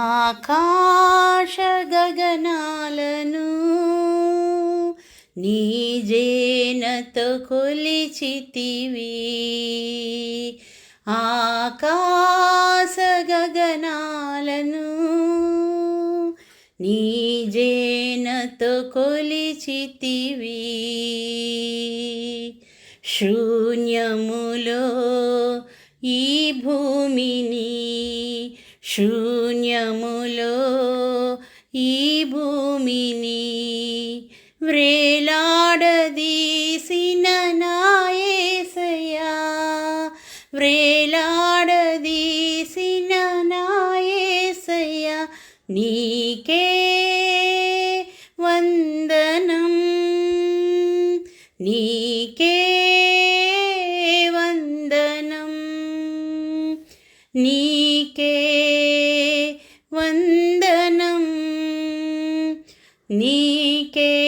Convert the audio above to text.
ఆకాశ గగనాలను నీజేనతో కొలిచితివి. ఆకాశ గగనాలను నీజేనతో కొలిచితివి. శూన్యములో ఈ భూమిని శూన్యములో ఈ భూమిని వ్రేలాడదీసిన నాయసయా వ్రేలాడదీసిన నాయసయా నీకే వందనం. నీకే వందనం. నీకే వందనం. నీకే